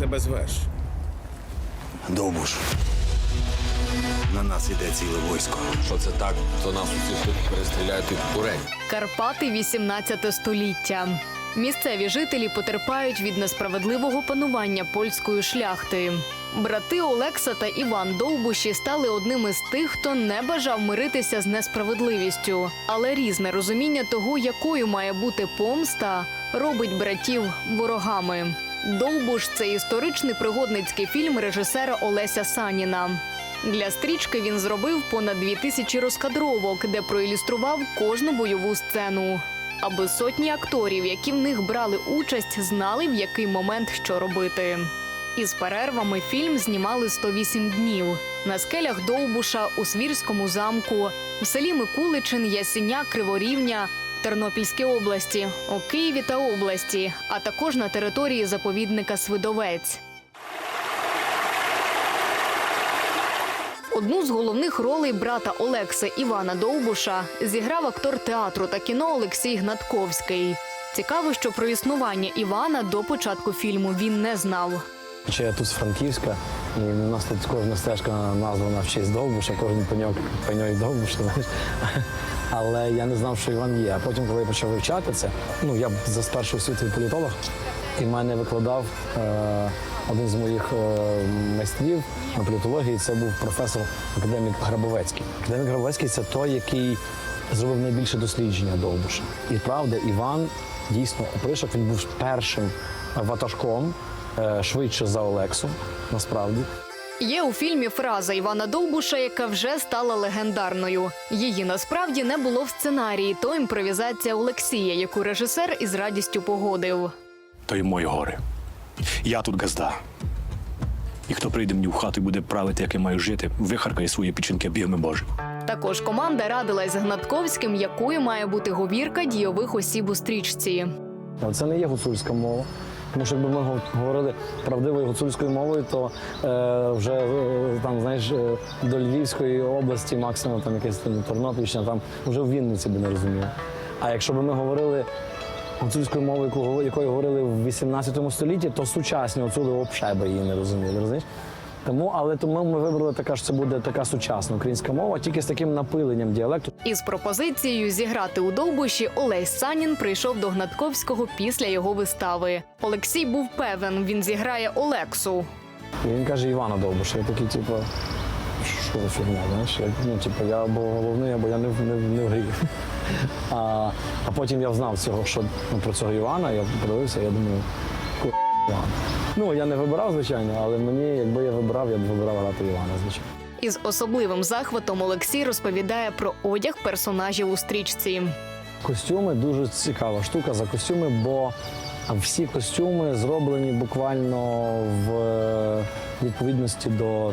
себе звеш? Довбуш. На нас іде ціле військо. Що це так, то нас усіх тут перестріляють і курень. Карпати 18 століття. Місцеві жителі потерпають від несправедливого панування польської шляхти. Брати Олекса та Іван Довбуші стали одними з тих, хто не бажав миритися з несправедливістю. Але різне розуміння того, якою має бути помста, робить братів ворогами. Довбуш це історичний пригодницький фільм режисера Олеся Саніна. Для стрічки він зробив понад дві тисячі розкадровок, де проілюстрував кожну бойову сцену. Аби сотні акторів, які в них брали участь, знали в який момент що робити. Із перервами фільм знімали 108 днів на скелях Довбуша у Свірському замку, в селі Микуличин, Ясеня, Криворівня, Тернопільській області, у Києві та області, а також на території заповідника Свидовець. Одну з головних ролей брата Олекси Івана Довбуша зіграв актор театру та кіно Олексій Гнатковський. Цікаво, що про існування Івана до початку фільму він не знав. Хоча я тут з Франківська, і у нас тут кожна стежка названа в честь Довбуша, кожен пеньок пеньок Довбуша. Але я не знав, що Іван є. А потім, коли я почав вивчати це, ну я за першою освітою політолог, і мене викладав е, один з моїх е, майстрів на політології. Це був професор академік Грабовецький. Академік Грабовецький це той, який зробив найбільше дослідження Довбуша. І правда, Іван дійсно опришок, він був першим ватажком, швидше за Олексу, насправді. Є у фільмі фраза Івана Довбуша, яка вже стала легендарною. Її насправді не було в сценарії, то імпровізація Олексія, яку режисер із радістю погодив. то й мої гори. Я тут газда. І хто прийде мені в хату і буде правити, як я маю жити, вихаркає свої печінки бігми Божих. Також команда радилась з Гнатковським, якою має бути говірка дійових осіб у стрічці. Але Це не є гуцульська мова. Тому що якби ми говорили правдивою гуцульською мовою, то е, вже е, там, знаєш, е, до Львівської області, максимум там якась там Тернопільщина, там вже в Вінниці би не розуміли. А якщо б ми говорили гуцульською мовою, якою говорили в 18 столітті, то сучасні гуцули взагалі би її не розуміли. Розумієш? Тому, але тому ми вибрали така, що це буде така сучасна українська мова, тільки з таким напиленням діалекту. Із пропозицією зіграти у Довбуші Олесь Санін прийшов до Гнатковського після його вистави. Олексій був певен, він зіграє Олексу. І він каже Івана Довбуша. Я такий, типу, що за фігня, знаєш? Я, ну, типу, я або головний, або я не, не, не в грі. А, а потім я знав цього, що ну, про цього Івана, я подивився, я думаю, Іван. Ну, я не вибирав, звичайно, але мені, якби я вибирав, я б вибирав грати Івана, звичайно. Із особливим захватом Олексій розповідає про одяг персонажів у стрічці. Костюми дуже цікава штука за костюми, бо всі костюми зроблені буквально в е, відповідності до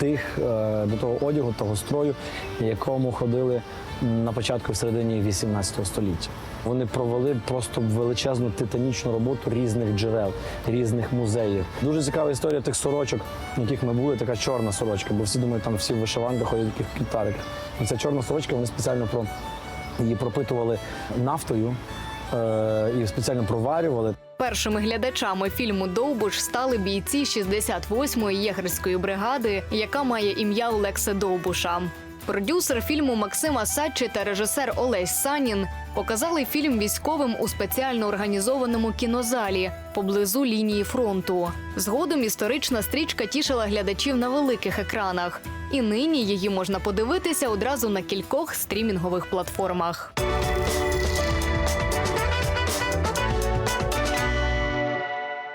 тих, е, до того одягу, того строю, в якому ходили на початку в середині 18 століття. Вони провели просто величезну титанічну роботу різних джерел, різних музеїв. Дуже цікава історія тих сорочок, на яких ми були, така чорна сорочка, бо всі думають, там всі в вишиванках ходять в таких кітариках. Ця чорна сорочка, вони спеціально про її пропитували нафтою і спеціально проварювали. Першими глядачами фільму Довбуш стали бійці 68-ї єгерської бригади, яка має ім'я Олекса Довбуша. Продюсер фільму Максима Сачі та режисер Олесь Санін показали фільм військовим у спеціально організованому кінозалі поблизу лінії фронту. Згодом історична стрічка тішила глядачів на великих екранах, і нині її можна подивитися одразу на кількох стрімінгових платформах.